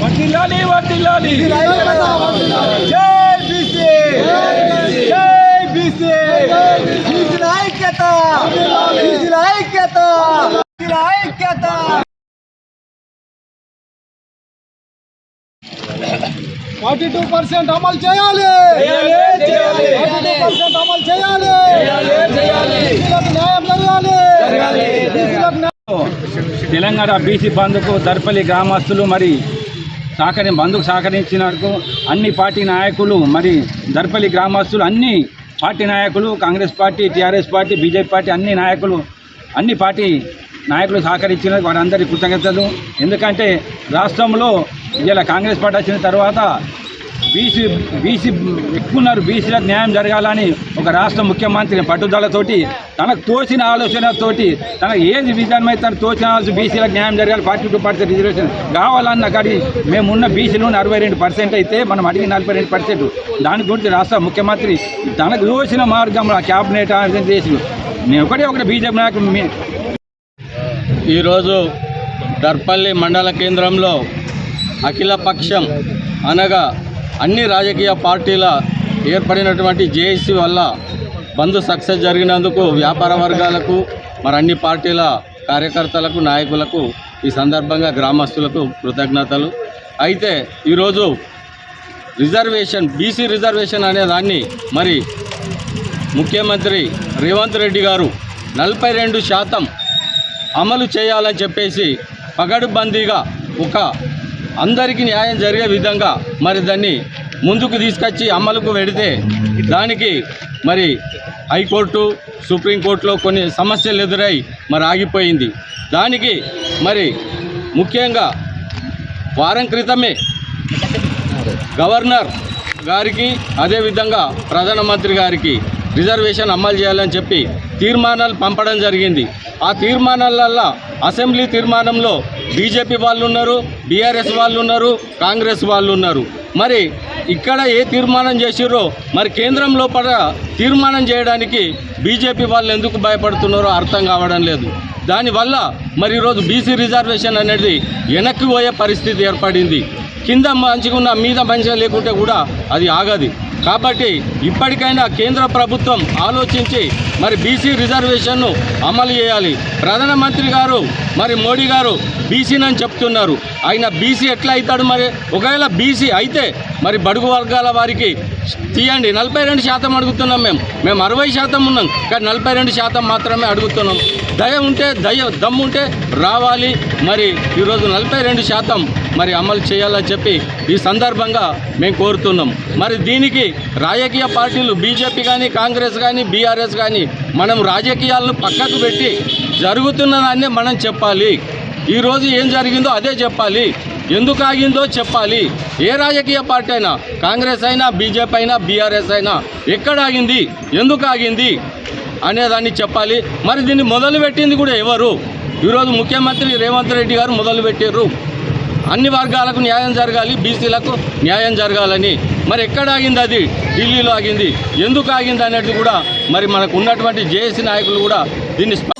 వర్ధిల్లాలి వర్ధిల్లాలి జై బీసీ జై బీసీ బీసీల ఐక్యత బీసీల ఐక్యత బీసీల ఐక్యత ఫార్టీ టూ పర్సెంట్ అమలు చేయాలి చేయాలి, చేయాలి. ఫార్టీ టూ పర్సెంట్ అమలు చేయాలి బీసీలకు న్యాయం జరగాలి జరగాలి. బీసీలకు న్యాయం తెలంగాణ బీసీ బంధుకు దర్పల్లి గ్రామస్తులు మరి సహకరి బంధుకు సహకరించినందుకు అన్ని పార్టీ నాయకులు మరి దర్పల్లి గ్రామస్తులు అన్ని పార్టీ నాయకులు Congress party TRS party BJP party అన్ని నాయకులు అన్ని పార్టీ నాయకులు సహకరించిన వారందరి కృతజ్ఞతలు. ఎందుకంటే రాష్ట్రంలో ఇలా కాంగ్రెస్ పార్టీ వచ్చిన తర్వాత బీసీ బీసీ ఎక్కున్నారు బీసీలకు న్యాయం జరగాలని ఒక రాష్ట్ర ముఖ్యమంత్రి పట్టుదలతోటి తనకు తోచిన ఆలోచనతోటి తనకు ఏది విధానమైతే తన తోచిన ఆలోచన బీసీలకు న్యాయం జరగాలి ఫార్టీ టూ పర్సెంట్ రిజర్వేషన్ కావాలన్న కానీ మేమున్న బీసీలు అరవై రెండు పర్సెంట్ అయితే మనం అడిగిన నలభై రెండు పర్సెంట్. దాని గురించి రాష్ట్ర ముఖ్యమంత్రి తనకు తోచిన మార్గంలో క్యాబినెట్ ఆలోచన చేసి నేను ఒకటే ఒకటి బీజేపీ నాయకులు ఈరోజు దర్పల్లి మండల కేంద్రంలో అఖిలపక్షం అనగా అన్ని రాజకీయ పార్టీల ఏర్పడినటువంటి జేఏసీ వల్ల బంద్ సక్సెస్ జరిగినందుకు వ్యాపార వర్గాలకు మరి అన్ని పార్టీల కార్యకర్తలకు నాయకులకు ఈ సందర్భంగా గ్రామస్తులకు కృతజ్ఞతలు. అయితే ఈరోజు రిజర్వేషన్ బీసీ రిజర్వేషన్ అనే దాన్ని మరి ముఖ్యమంత్రి రేవంత్ రెడ్డి గారు నలభై రెండు శాతం అమలు చేయాలని చెప్పేసి పగడుబందీగా ఒక అందరికీ న్యాయం జరిగే విధంగా మరి దాన్ని ముందుకు తీసుకొచ్చి అమలుకు పెడితే దానికి మరి హైకోర్టు సుప్రీంకోర్టులో కొన్ని సమస్యలు ఎదురై మరి ఆగిపోయింది. దానికి మరి ముఖ్యంగా వారం క్రితమే గవర్నర్ గారికి అదేవిధంగా ప్రధానమంత్రి గారికి రిజర్వేషన్ అమలు చేయాలని చెప్పి తీర్మానాలు పంపడం జరిగింది. ఆ తీర్మానాలల్లో అసెంబ్లీ తీర్మానంలో బీజేపీ వాళ్ళు ఉన్నారు బీఆర్ఎస్ వాళ్ళు ఉన్నారు కాంగ్రెస్ వాళ్ళు ఉన్నారు. మరి ఇక్కడ ఏ తీర్మానం చేసిర్రో మరి కేంద్రం లోపల తీర్మానం చేయడానికి బీజేపీ వాళ్ళు ఎందుకు భయపడుతున్నారో అర్థం కావడం లేదు. దానివల్ల మరి ఈరోజు బీసీ రిజర్వేషన్ అనేది వెనక్కి పోయే పరిస్థితి ఏర్పడింది. కింద మంచిగా ఉన్న మీద మంచిగా లేకుంటే కూడా అది ఆగది. కాబట్టి ఇప్పటికైనా కేంద్ర ప్రభుత్వం ఆలోచించి మరి బీసీ రిజర్వేషన్ను అమలు చేయాలి. ప్రధానమంత్రి గారు మరి మోడీ గారు బీసీనని చెప్తున్నారు. ఆయన బీసీ ఎట్లా అవుతాడు మరి? ఒకవేళ బీసీ అయితే మరి బడుగు వర్గాల వారికి తీయండి. నలభై రెండు శాతం అడుగుతున్నాం మేము. మేము అరవై శాతం ఉన్నాం. కానీ నలభై రెండు శాతం మాత్రమే అడుగుతున్నాం. దయ ఉంటే దయ దమ్ము ఉంటే రావాలి. మరి ఈరోజు నలభై రెండు శాతం మరి అమలు చేయాలని చెప్పి ఈ సందర్భంగా మేము కోరుతున్నాం. మరి దీనికి రాజకీయ పార్టీలు బీజేపీ కానీ కాంగ్రెస్ కానీ బీఆర్ఎస్ కానీ మనం రాజకీయాలను పక్కకు పెట్టి జరుగుతున్నదాన్నే మనం చెప్పాలి. ఈరోజు ఏం జరిగిందో అదే చెప్పాలి. ఎందుకు ఆగిందో చెప్పాలి. ఏ రాజకీయ పార్టీ అయినా కాంగ్రెస్ అయినా బీజేపీ అయినా బీఆర్ఎస్ అయినా ఎక్కడ ఆగింది? ఎందుకు ఆగింది? అనేదాన్ని చెప్పాలి. మరి దీన్ని మొదలుపెట్టింది కూడా ఎవరు? ఈరోజు ముఖ్యమంత్రి రేవంత్ రెడ్డి గారు మొదలుపెట్టారు అన్ని వర్గాలకు న్యాయం జరగాలి బీసీలకు న్యాయం జరగాలని. మరి ఎక్కడ ఆగింది అది? ఢిల్లీలో ఆగింది. ఎందుకు ఆగింది అనేది కూడా మరి మనకు ఉన్నటువంటి జేఏసీ నాయకులు కూడా దీన్ని